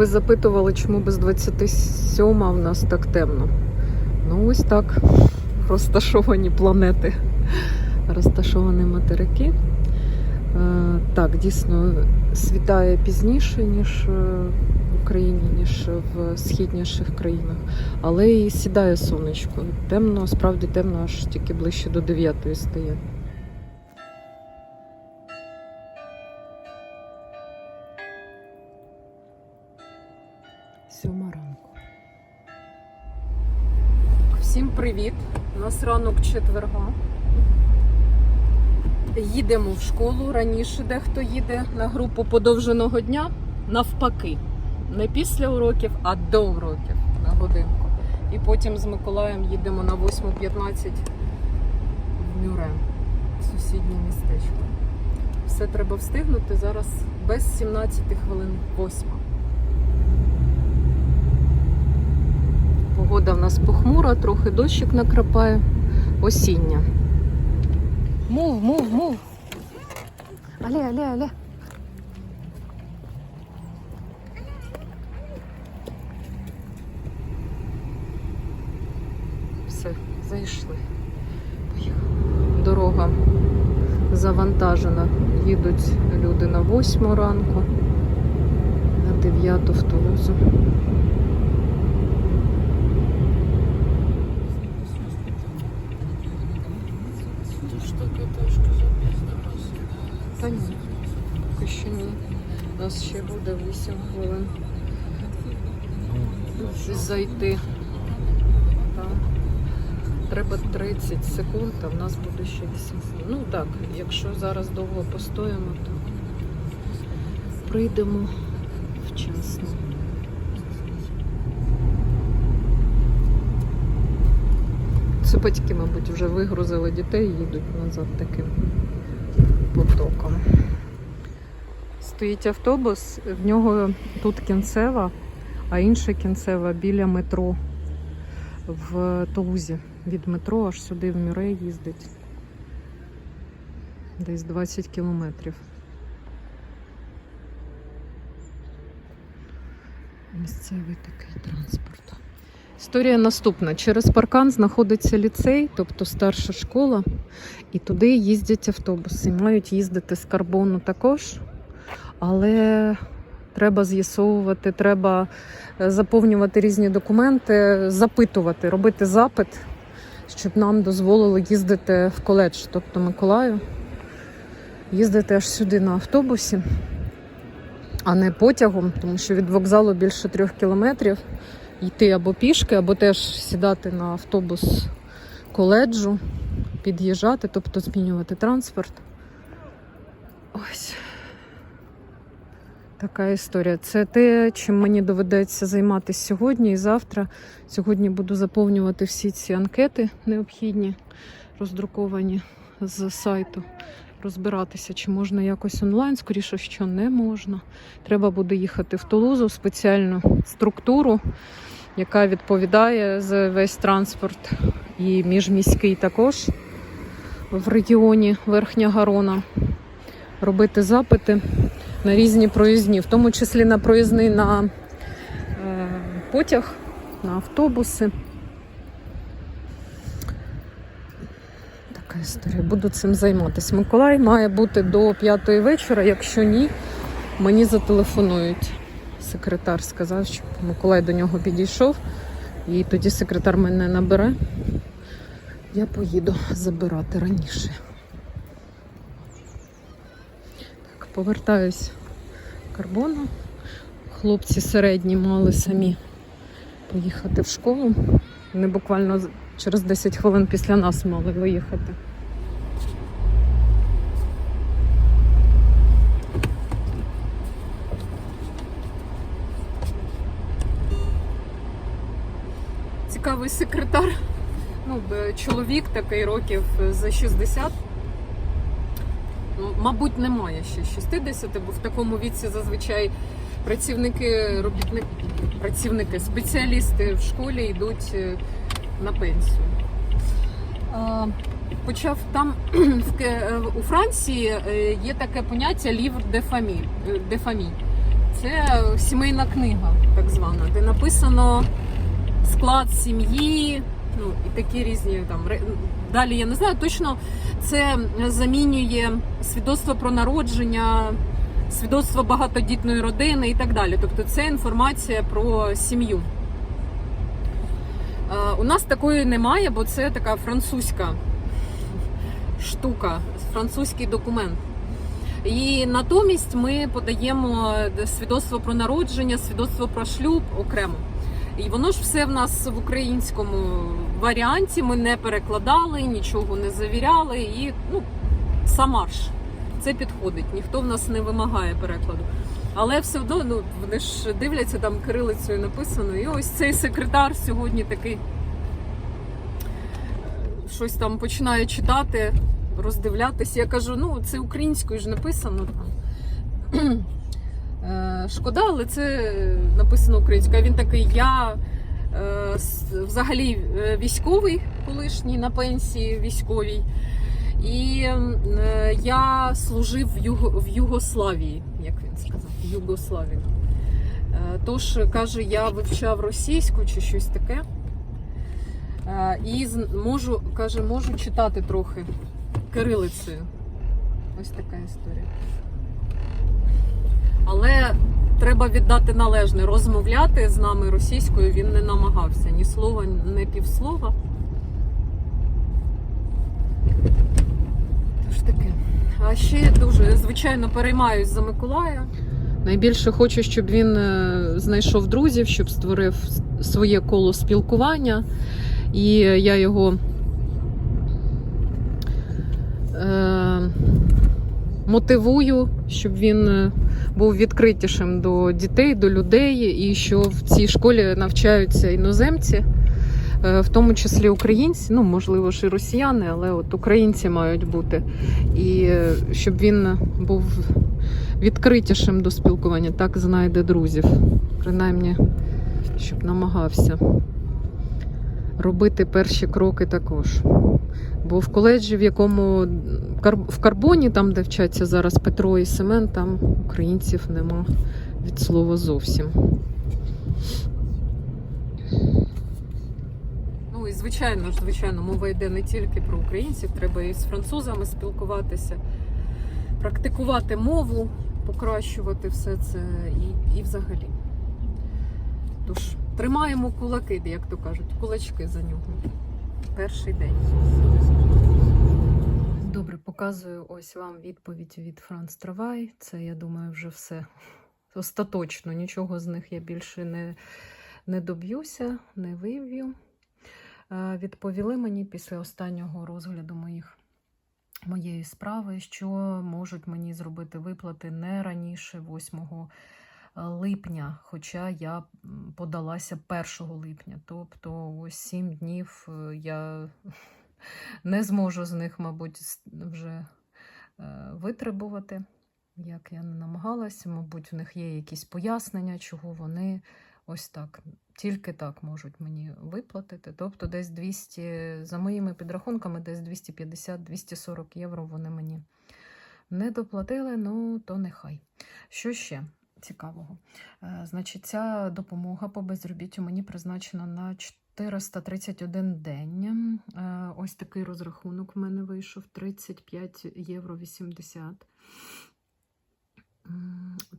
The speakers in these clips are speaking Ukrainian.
Ви запитували, чому без 27 в нас так темно. Ну, ось так розташовані планети, розташовані материки. Е, так, дійсно, світає пізніше, ніж е, в Україні, ніж в східніших країнах. Але і сідає сонечко. Темно, справді темно, аж тільки ближче до 9 стає. Всім привіт! У нас ранок четверга. Їдемо в школу. Раніше дехто їде на групу подовженого дня. Навпаки. Не після уроків, а до уроків на годинку. І потім з Миколаєм їдемо на 8.15 в Мюре, сусіднє містечко. Все треба встигнути зараз без 17 хвилин 8. Погода в нас похмура, трохи дощик накрапає. Осіння. Мув, мув, мув. Але, але, але. Все, зайшли. Поїхали. Дорога завантажена. Їдуть люди на 8 ранку, на 9 в Тулузу. Ты что, Катюшка, запізнилась? Та ні, поки що ні. У нас ще буде 8 хвилин зайти. Так. Треба 30 секунд, а в нас буде ще 8 хвилин. Ну так, якщо зараз довго постоїмо, то прийдемо вчасно. Це батьки, мабуть, вже вигрузили дітей і їдуть назад таким потоком. Стоїть автобус, в нього тут кінцева, а інша кінцева біля метро в Тулузі. Від метро аж сюди в Мюре їздить. Десь 20 кілометрів. Місцевий такий транспорт. Історія наступна. Через паркан знаходиться ліцей, тобто старша школа, і туди їздять автобуси. Мають їздити з карбону також, але треба з'ясовувати, треба е, заповнювати різні документи, запитувати, робити запит, щоб нам дозволили їздити в коледж, тобто Миколаю, їздити аж сюди на автобусі, а не потягом, тому що від вокзалу більше трьох кілометрів йти або пішки, або теж сідати на автобус коледжу, під'їжджати, тобто змінювати транспорт. Ось. Така історія. Це те, чим мені доведеться займатися сьогодні і завтра. Сьогодні буду заповнювати всі ці анкети необхідні, роздруковані з сайту. Розбиратися, чи можна якось онлайн, скоріше, що не можна. Треба буде їхати в Тулузу в спеціальну структуру, яка відповідає за весь транспорт і міжміський також в регіоні Верхня Гарона. Робити запити на різні проїзні, в тому числі на проїзний на е, потяг, на автобуси. Така історія. Буду цим займатися. Миколай має бути до п'ятої вечора. Якщо ні, мені зателефонують. Секретар сказав, що Миколай до нього підійшов, і тоді секретар мене набере. Я поїду забирати раніше. Так, повертаюсь в карбону. Хлопці середні мали самі поїхати в школу. Вони буквально через 10 хвилин після нас мали виїхати. Цікавий секретар. Ну, чоловік такий років за 60. Мабуть, немає ще 60, бо в такому віці зазвичай працівники, робітники, працівники, спеціалісти в школі йдуть е, на пенсію. Почав там е, у Франції е, є таке поняття livre de famille, е, de famille. Це сімейна книга, так звана, де написано склад сім'ї, ну і такі різні там далі. Я не знаю точно. Це замінює свідоцтво про народження, свідоцтво багатодітної родини і так далі. Тобто, це інформація про сім'ю. Е, У нас такої немає, бо це така французька штука, французький документ. І натомість ми подаємо свідоцтво про народження, свідоцтво про шлюб окремо. І воно ж все в нас в українському варіанті. Ми не перекладали, нічого не завіряли. І ну, самарш. Це підходить. Ніхто в нас не вимагає перекладу. Але все одно ну, вони ж дивляться там кирилицею написано. І ось цей секретар сьогодні такий е, щось там починає читати, роздивлятися. Я кажу, ну це українською ж написано там. Шкода, але це написано українською. Він такий, я е, взагалі е, військовий колишній на пенсії військовій. І е, я служив в, Юго, в Югославії, як він сказав, в Югославії. Тож каже, я вивчав російську чи щось таке. І можу, каже, можу читати трохи кирилицею. Ось така історія. Але треба віддати належне. Розмовляти з нами російською він не намагався. Ні слова, ні півслова. Тож таке. А ще дуже, звичайно, переймаюсь за Миколая. Найбільше хочу, щоб він е, знайшов друзів, щоб створив своє коло спілкування. І я його е, мотивую, щоб він е, був відкритішим до дітей, до людей, і що в цій школі навчаються іноземці, е, в тому числі українці, ну можливо ж і росіяни, але от українці мають бути. І е, щоб він був відкритішим до спілкування, так знайде друзів. Принаймні, щоб намагався робити перші кроки також. Бо в коледжі, в якому в карбоні, там, де вчаться зараз Петро і Семен, там українців нема від слова зовсім. Ну і звичайно звичайно, мова йде не тільки про українців, треба і з французами спілкуватися, практикувати мову, покращувати все це і, і взагалі. Тож, тримаємо кулаки, як то кажуть, кулачки за нього. Перший день. Добре, показую ось вам відповідь від Франц Травай. Це, я думаю, вже все остаточно. Нічого з них я більше не, не доб'юся, не вив'ю. Е, Відповіли мені після останнього розгляду моїх, моєї справи, що можуть мені зробити виплати не раніше 8 липня, хоча я подалася 1 липня. Тобто ось 7 днів е, я не зможу з них, мабуть, вже е, витребувати. Як я не намагалася, мабуть, в них є якісь пояснення, чого вони ось так, тільки так можуть мені виплатити. Тобто, десь 200, за моїми підрахунками, десь 250-240 євро вони мені не доплатили, ну то нехай. Що ще цікавого? Е, Значить, ця допомога по безробіттю мені призначена на 431 день. Е, Ось такий розрахунок в мене вийшов 35 євро 80.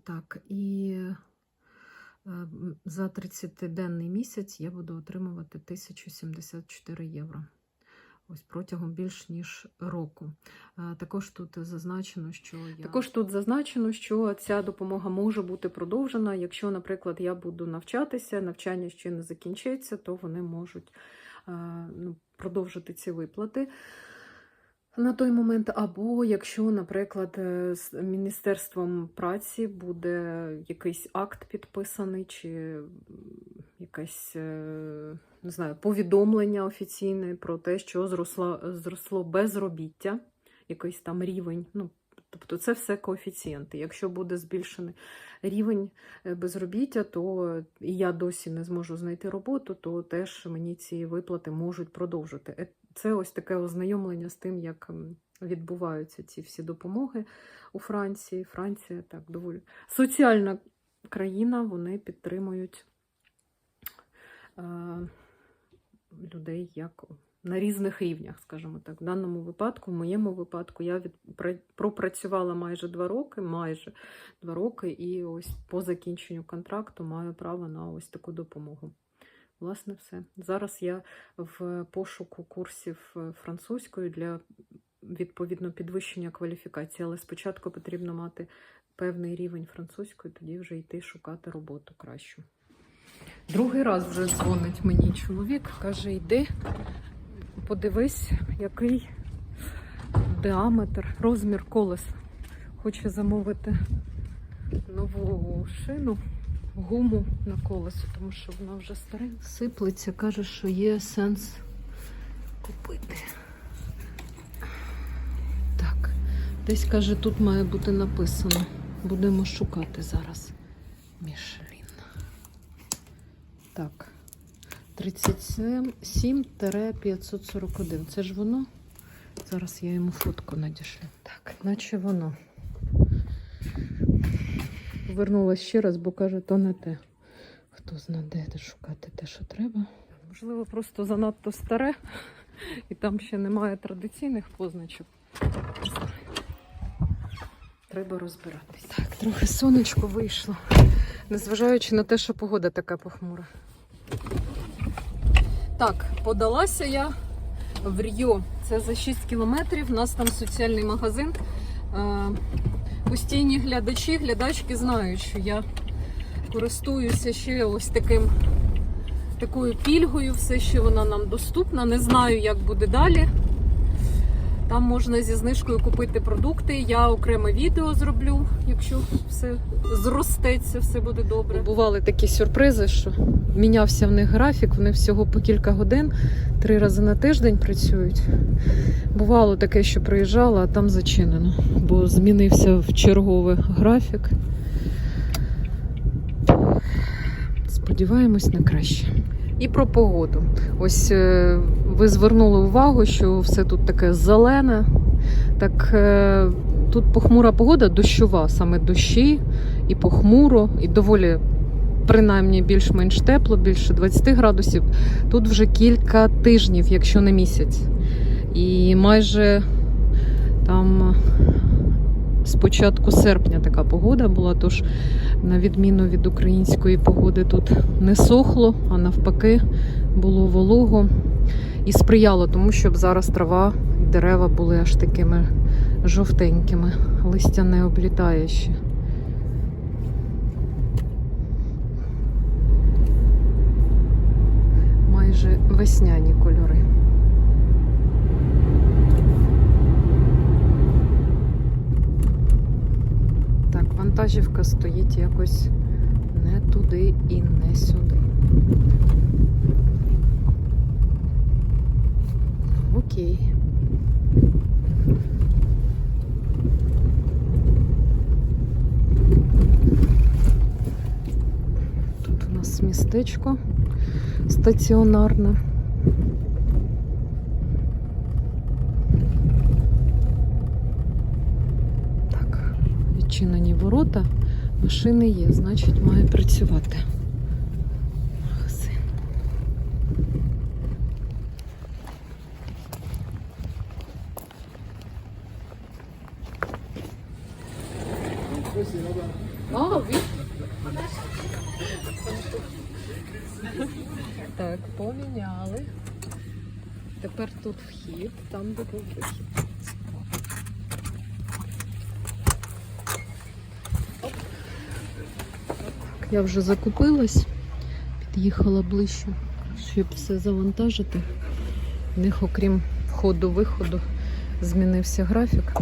Так, і е, за 30-денний місяць я буду отримувати 1074 євро. Ось протягом більш ніж року. Е, Також тут зазначено, що я... також тут зазначено, що ця допомога може бути продовжена. Якщо, наприклад, я буду навчатися, навчання ще не закінчиться, то вони можуть е, ну, продовжити ці виплати. На той момент, або якщо, наприклад, е, з Міністерством праці буде якийсь акт підписаний, чи якесь е, не знаю, повідомлення офіційне про те, що зросло, зросло безробіття, якийсь там рівень. Ну, тобто це все коефіцієнти. Якщо буде збільшений рівень е, безробіття, то і я досі не зможу знайти роботу, то теж мені ці виплати можуть продовжити. Е, Це ось таке ознайомлення з тим, як відбуваються ці всі допомоги у Франції. Франція так доволі соціальна країна, вони підтримують людей як на різних рівнях, скажімо так. В даному випадку, в моєму випадку, я від, пропрацювала майже два роки, майже два роки, і ось по закінченню контракту маю право на ось таку допомогу. Власне, все. Зараз я в пошуку курсів е, французької для відповідно підвищення кваліфікації, але спочатку потрібно мати певний рівень французької, тоді вже йти шукати роботу кращу. Другий раз вже дзвонить мені чоловік, каже: йди, подивись, який діаметр, розмір колес. Хоче замовити нову шину, гуму на колесо, тому що вона вже старенька. Сиплеться, каже, що є сенс купити. Так, десь каже, тут має бути написано. Будемо шукати зараз. Мішлін. Так. 37-541. Це ж воно? Зараз я йому фотку надішлю. Так, наче воно. Повернулася ще раз, бо каже, то не те. Хто знає, де шукати те, що треба. Можливо, просто занадто старе, і там ще немає традиційних позначок. Треба розбиратись. Так, трохи сонечко вийшло, незважаючи на те, що погода така похмура. Так, подалася я в Ріо. Це за 6 кілометрів. У нас там соціальний магазин. Е, Постійні глядачі, глядачки знають, що я користуюся ще ось таким такою пільгою, все ще вона нам доступна. Не знаю, як буде далі. Там можна зі знижкою купити продукти. Я окреме відео зроблю, якщо все зростеться, все буде добре. Бували такі сюрпризи, що мінявся в них графік, вони всього по кілька годин, три рази на тиждень працюють. Бувало таке, що приїжджала, а там зачинено, бо змінився в черговий графік. Сподіваємось на краще. І про погоду. Ось е, ви звернули увагу, що все тут таке зелене. Так е, тут похмура погода, дощова, саме дощі, і похмуро, і доволі, принаймні, більш-менш тепло, більше 20 градусів. Тут вже кілька тижнів, якщо не місяць. І майже там з початку серпня така погода була, тож на відміну від української погоди тут не сохло, а навпаки було волого і сприяло тому, щоб зараз трава і дерева були аж такими жовтенькими. Листя не облітає ще. Майже весняні кольори. Так, вантажівка стоїть якось не туди і не сюди. Окей. Тут у нас містечко стаціонарне. Так, відчинені ворота, машини є, значить має працювати. Магазин. А, від... Так, поміняли. Тепер тут вхід, там де був. Я вже закупилась, під'їхала ближче, щоб все завантажити. В них, окрім входу-виходу, змінився графік.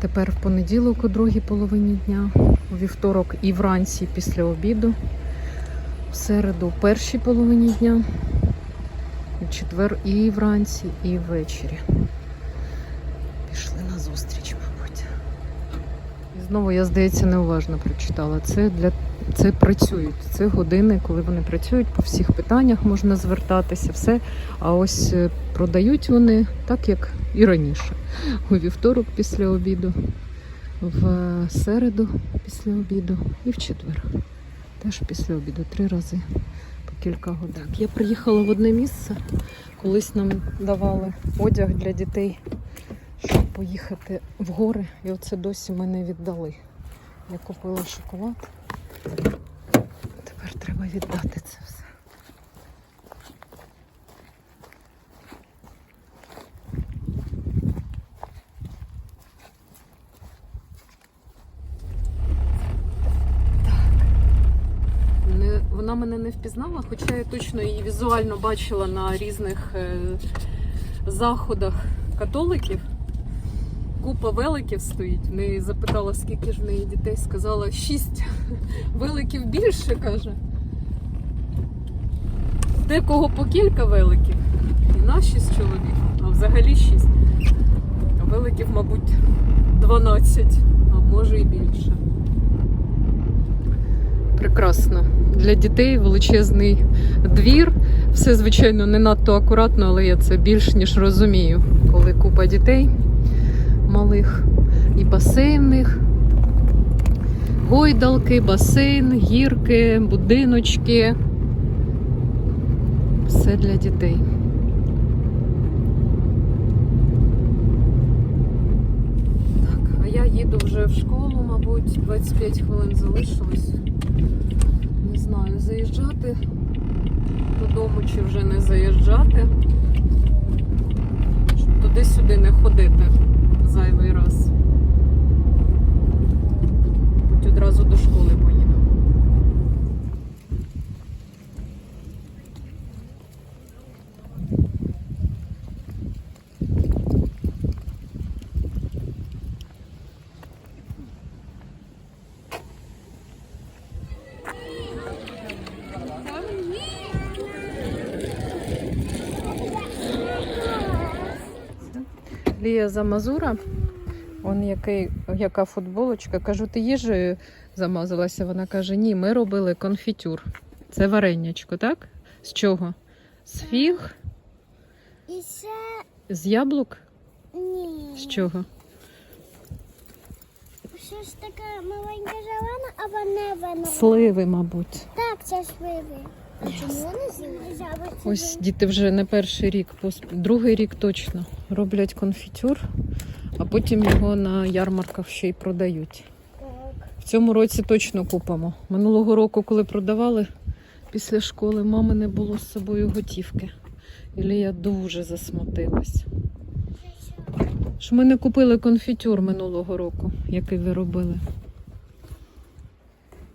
Тепер в понеділок у другій половині дня, у вівторок і вранці після обіду, в середу у першій половині дня, четвер і вранці, і ввечері. Пішли на зустріч, мабуть. І знову я, здається, неуважно прочитала. Це для це працюють. Це години, коли вони працюють, по всіх питаннях можна звертатися, все. А ось е, продають вони так, як і раніше. У вівторок після обіду в середу після обіду і в четвер. Теж після обіду, три рази кілька годин. Я приїхала в одне місце. Колись нам давали одяг для дітей, щоб поїхати в гори. І оце досі мене віддали. Я купила шоколад. Тепер треба віддати це все. Не, вона мене не впізнала, хоча я точно її візуально бачила на різних е, заходах католиків. Купа великів стоїть. В неї запитала, скільки ж в неї дітей. Сказала, шість великів більше, каже. Декого по кілька великів. І на шість чоловік, а взагалі шість. Великів, мабуть, 12, а може і більше. Прекрасно. Для дітей величезний двір. Все, звичайно, не надто акуратно, але я це більш ніж розумію, коли купа дітей малих і басейн. Гойдалки, басейн, гірки, будиночки. Все для дітей. Так, а я їду вже в школу, мабуть, 25 хвилин залишилось. Заїжджати додому чи вже не заїжджати. Щоб туди-сюди не ходити зайвий раз. Будь одразу до школи поїду. Лія Замазура, он який, яка футболочка. Кажу, ти їжею замазалася. Вона каже: ні, ми робили конфітюр. Це варенячко, так? З чого? З фіг? І ще З яблук? ні. З чого? Що ж таке маленька зелена, а вона вона. Сливи, мабуть. Так, це сливи. Ось діти вже не перший рік, другий рік точно роблять конфітюр, а потім його на ярмарках ще й продають. В цьому році точно купимо. Минулого року, коли продавали після школи, мами не було з собою готівки. І Лія дуже засмутилась. Що ми не купили конфітюр минулого року, який ви робили.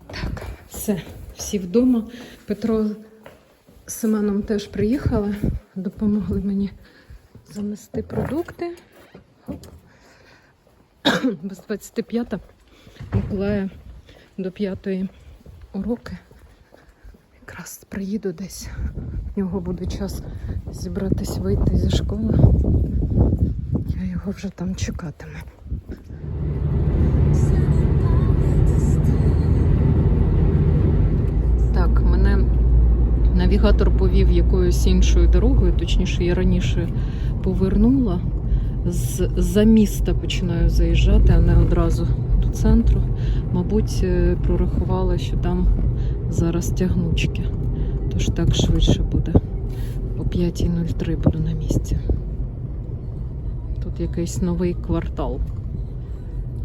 Так, все, всі вдома. Петро з Семеном теж приїхали, допомогли мені занести продукти. Без 25 Миколая до п'ятої уроки. Якраз приїду десь. В нього буде час зібратись, вийти зі школи. Я його вже там чекатиму. Навігатор повів якоюсь іншою дорогою, точніше, я раніше повернула. З за міста починаю заїжджати, а не одразу до центру. Мабуть, е, прорахувала, що там зараз тягнучки. Тож так швидше буде. О 5.03 буду на місці. Тут якийсь новий квартал.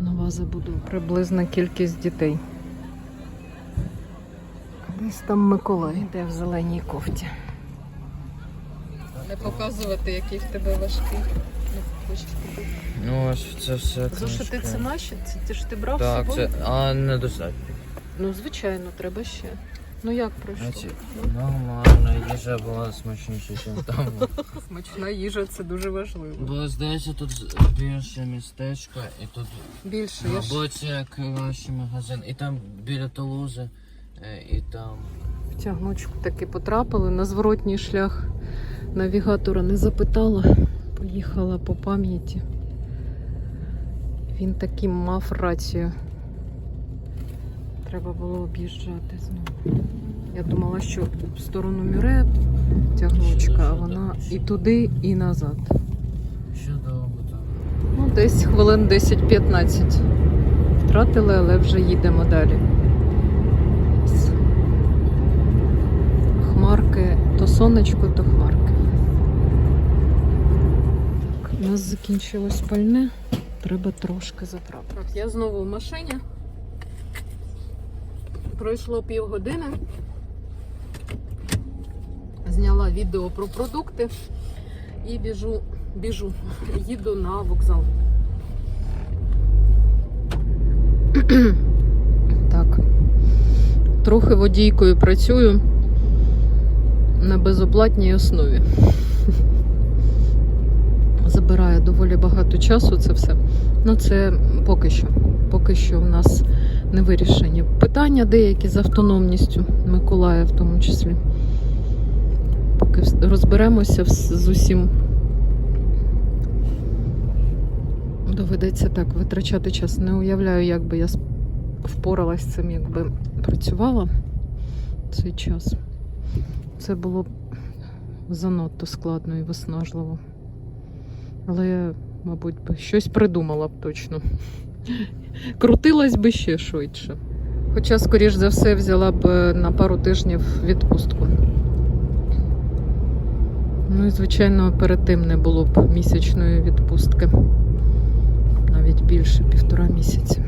Нова забудова. Приблизна кількість дітей. Десь там Миколай йде в зеленій кофті. Не показувати, який в тебе важкий. Ну ось це все. Зошити це наші? Це ті ж ти брав з Так, собою? це. А недостатньо. Ну, звичайно, треба ще. Ну як пройшло? Знаєте, Нормально, їжа була смачніша, ніж там. Смачна їжа це дуже важливо. Бо здається, тут більше містечко, і тут, Більше я ж кращий магазин. І там біля Тулузи, і там. в тягнучку таки потрапили на зворотній шлях. Навігатора не запитала, поїхала по пам'яті. Він таки мав рацію. Треба було об'їжджати знову. Я думала, що в сторону Мюре тягнучка, а вона і туди, і назад. Що довго там? Ну, десь хвилин 10-15. втратили, але вже їдемо далі. Хмарки, то сонечко, то хмарки. Так, у нас закінчилось пальне. Треба трошки заправити. Я знову в машині. Пройшло півгодини. Зняла відео про продукти і біжу, біжу, їду на вокзал. Так. Трохи водійкою працюю на безоплатній основі. Забирає доволі багато часу це все. Ну, це поки що. Поки що в нас не вирішені питання деякі з автономністю Миколая в тому числі. Поки розберемося з усім. Доведеться так витрачати час. Не уявляю, як би я впоралась з цим, якби працювала цей час. Це було занадто складно і виснажливо. Але я, мабуть, би щось придумала б точно. Крутилась би ще швидше. Хоча, скоріш за все, взяла б е, на пару тижнів відпустку. Ну і, звичайно, перед тим не було б місячної відпустки. Навіть більше півтора місяці.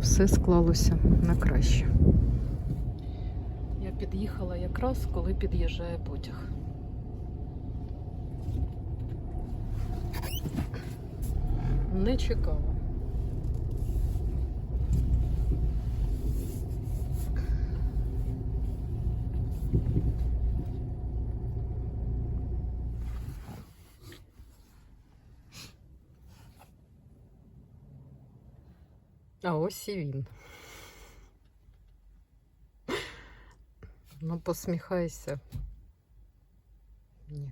Все склалося на краще. Під'їхала якраз, коли під'їжджає потяг. Не чекала. А ось і він. Ну, посміхайся. Ні.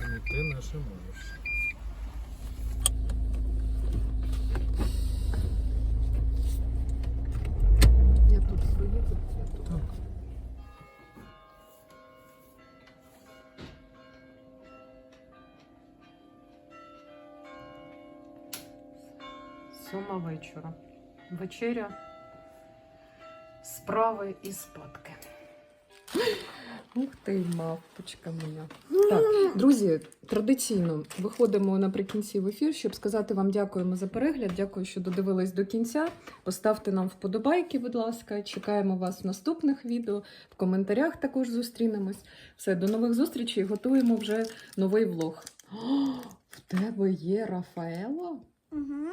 Не ти наше Я Сьома вечора. Вечеря, справи і спадки. Ух ти, мавпочка моя. Так, друзі, традиційно виходимо наприкінці в ефір, щоб сказати вам дякуємо за перегляд. Дякую, що додивились до кінця. Поставте нам вподобайки, будь ласка. Чекаємо вас в наступних відео. В коментарях також зустрінемось. Все, до нових зустрічей. Готуємо вже новий влог. О, в тебе є Рафаело? Угу.